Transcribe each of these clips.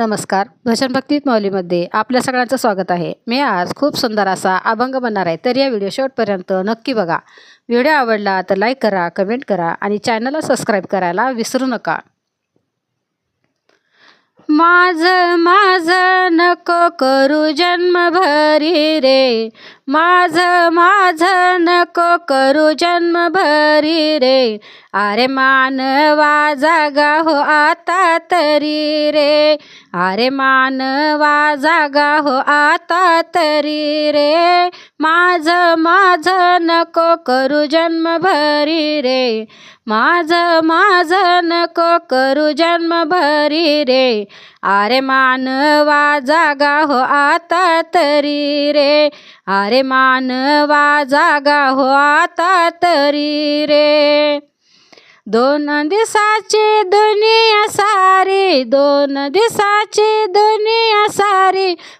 नमस्कार. भजन भक्तीत मौलीमध्ये आपल्या सगळ्यांचं स्वागत आहे. मी आज खूप सुंदर असा अभंग बनणार आहे तर या व्हिडिओ शेवटपर्यंत नक्की बघा. व्हिडिओ आवडला तर लाईक करा कमेंट करा आणि चॅनलला सबस्क्राईब करायला विसरू नका. माझं माझं नको करू जन्मभरी रे. माझं माझं नको करू जन्मभरी रे. अरे मानवा जागा हो आता तरी रे. अरे मानवा जागा हो आता तरी रे. माझं माझं नको करू जन्मभरी रे. माझं माझं नको करू जन्मभरी रे. अरे मानवा जागा हो आता तरी रे. अरे मानवा जागा हो आता तरी रे. दोन दिसाची दुनिया सारी दोन दिसाची दुनिया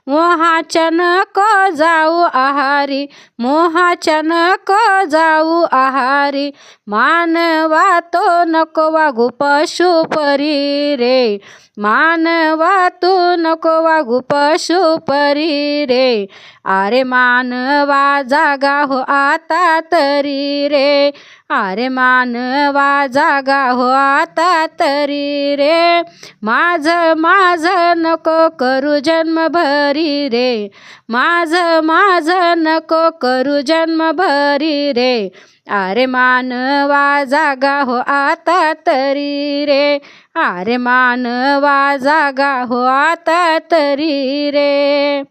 मोहाच्या नको जाऊ आहारी मोहाच्या नको जाऊ आहारी. मानवा तो नको वागू पशु परी रे. मानवा तू नको वागू पशु परी रे. अरे मानवा जागा हो आता तरी रे. अरे मानवा जागा हो आता तरी रे. माझं माझं नको करू जन्मभरी रे. माझं माझं नको करू जन्मभरी रे. अरे मानवा जागा हो आता तरी रे. अरे मानवा जागा हो आता तरी रे.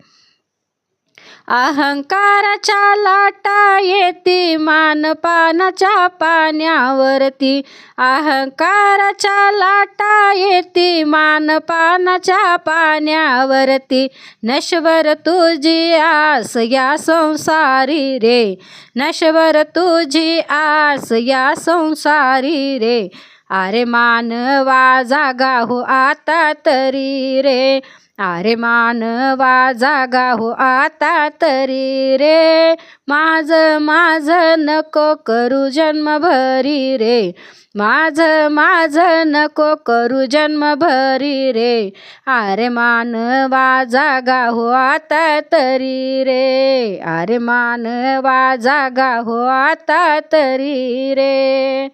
अहंकाराच्या लाटा येती मानपानाच्या पाण्यावरती. अहंकाराच्या लाटा येती मानपानाच्या पाण्यावरती. नश्वर तुझी आस या संसारी रे. नश्वर तुझी आस या संसारी रे. अरे मानवा जागा हो आता तरी रे. अरे मानवा जागा हो आता तरी रे. माझं माझं नको करू जन्मभरी रे. माझं माझं नको करू जन्मभरी रे. अरे मानवा जागा हो आता तरी रे. अरे मानवा जागा हो आता तरी रे.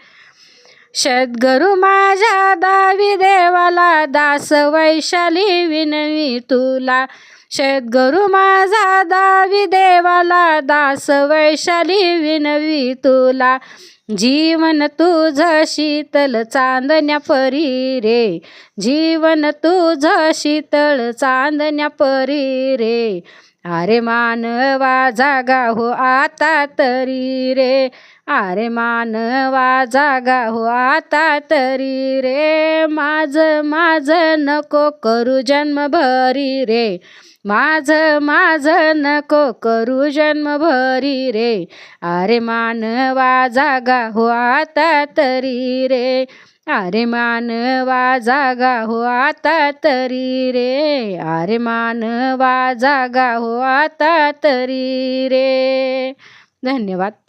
सद्गुरु माझ्या दावी देवाला दास वैशाली विनवी तुला. सद्गुरु माझा दावी देवाला दास वैशाली विनवी तुला. जीवन तुझ शीतल चांदण्या परी रे. जीवन तुझ शीतल चांदण्या परी रे. अरे मानवा जागा हो आता तरी रे. अरे मानवा जागा हो आता तरी रे. माझं माझं नको करू जन्मभरी रे. माझं माझं नको करू जन्मभरी रे. अरे मानवा जागा हो आता तरी रे. अरे मानवा जागा हो आता तरी रे. अरे मानवा जागा हो आता तरी रे. धन्यवाद.